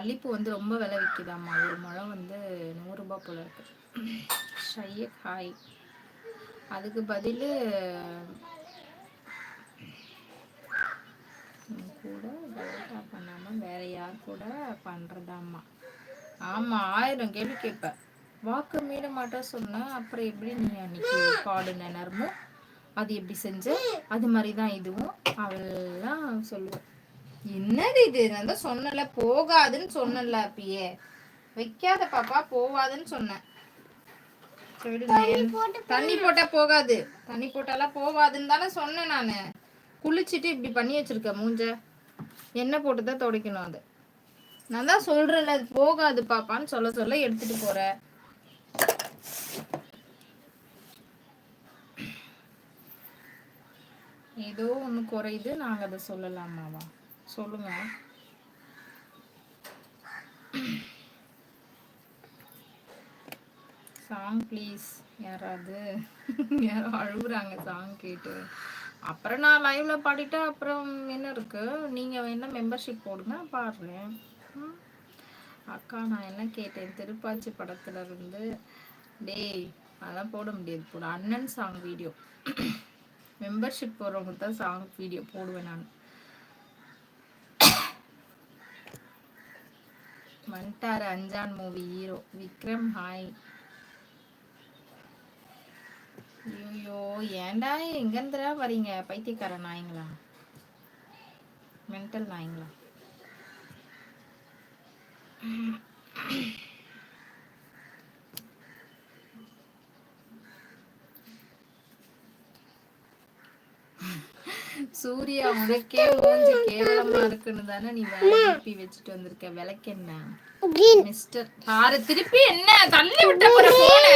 மல்லிப்பூ வந்து ரொம்ப விலை விற்கிதாம்மா ஒரு முழம் வந்து நூறுரூபா போல இருக்கு. ஷையக் ஹாய் அதுக்கு பதில் கூட டேட்டா பண்ணாமல் வேற யார் கூட பண்ணுறதாம்மா ஆமாம் ஆயிரம் கேள்வி கேட்பேன் வாக்கு மீட மாட்டா சொன்னால் அப்புறம் எப்படி நீ அன்னைக்கு காடு நினர்மோ? அது எப்படி செஞ்ச? அது மாதிரி தான் இதுவும். அவெல்லாம் சொல்லுவேன். என்னது இது? நான் தான் சொன்னல போகாதுன்னு சொன்னல அப்பயே. வைக்காத பாப்பா போவாதுன்னு சொன்னேன். தண்ணி போட்டா போகாது. தண்ணி போட்டாலாம் போகாதுன்னு தானே சொன்னேன் நான். குளிச்சுட்டு இப்படி பண்ணி வச்சிருக்க மூஞ்ச. எண்ணெய் போட்டு தான் துடைக்கணும் அது. நான் தான் சொல்றேன்ல அது போகாது பாப்பான்னு சொல்ல சொல்ல எடுத்துட்டு போற. ஏதோ ஒன்று குறையுது நாங்கள் அதை சொல்லலாமாவா? சொல்லுங்க. சாங் ப்ளீஸ் யாராவது யாரும் அழுகுறாங்க சாங் கேட்டு. அப்புறம் நான் லைவ்ல பாடிட்டா அப்புறம் என்ன இருக்கு? நீங்க வேணா மெம்பர்ஷிப் போடுங்க பாடுறேன் அக்கா நான் என்ன கேட்டேன்? திருப்பாச்சி படத்துல இருந்து. டேய் அதெல்லாம் போட முடியாது போட. அண்ணன் சாங் வீடியோ மெம்பர்ஷிப் போடுறவங்க தான் சாங் வீடியோ போடுவேன் நான். வந்துட்டாரு Anjaan movie hero. Vikram hi. ஐயோ ஏன்டா எங்கேருந்துடா வரீங்க பைத்தியக்கார நாய்ங்களா? மென்டல் நாய்ங்களா? சூர்யா உனக்கே மூஞ்சி கேவலமா இருக்குன்னு தானே நீ திருப்பி வச்சுட்டு வந்திருக்க. விளக்கு என்ன மிஸ்டர் பாரு திருப்பி என்ன? தள்ளி விட்ட போற போன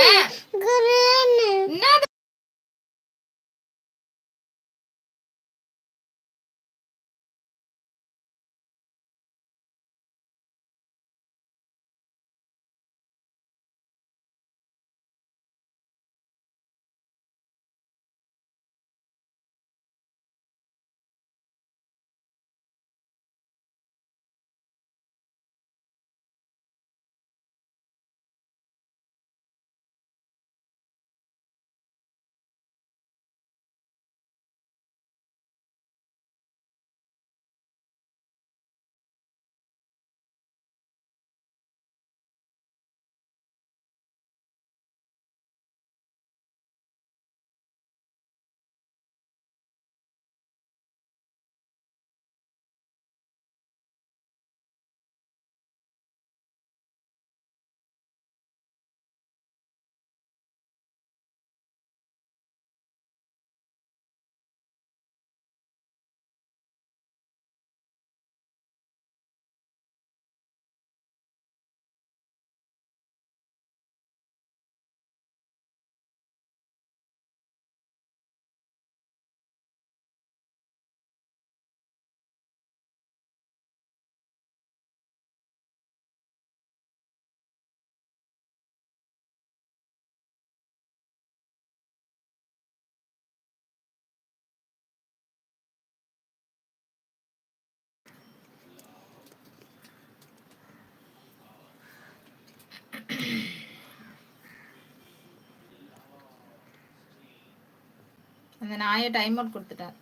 என்ன நாயை டைம் அவுட் கொடுத்துட்டார்.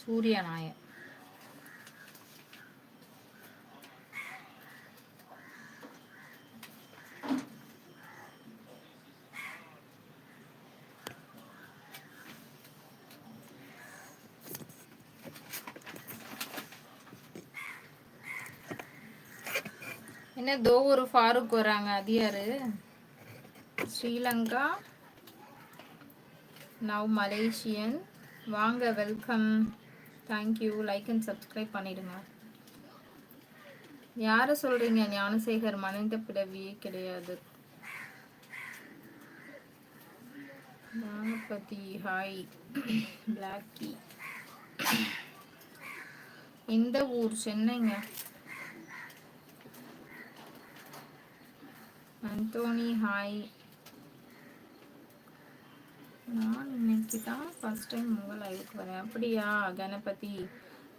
சூர்யா நாயை. என்ன தோ ஒரு ஃபாரூக் வராங்க அது யாரு ஸ்ரீலங்கா நவ் மலேசியன் வாங்க welcome thank you like and subscribe பண்ணிடுங்க. யாரை சொல்கிறீங்க ஞானசேகர் மனித பிறவியே கிடையாது. ஞானபதி ஹாய் பிளாக்கி இந்த ஊர்? சென்னைங்க. அந்தோனி ஹாய் நான் இன்னைக்கு தான் ஃபஸ்ட் டைம் உங்கள் லைவுக்கு வரேன். அப்படியா கணபதி?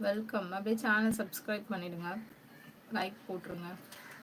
வெல்கம் அப்படியே சேனல் சப்ஸ்கிரைப் பண்ணிடுங்க. லைக் போட்டுருங்க.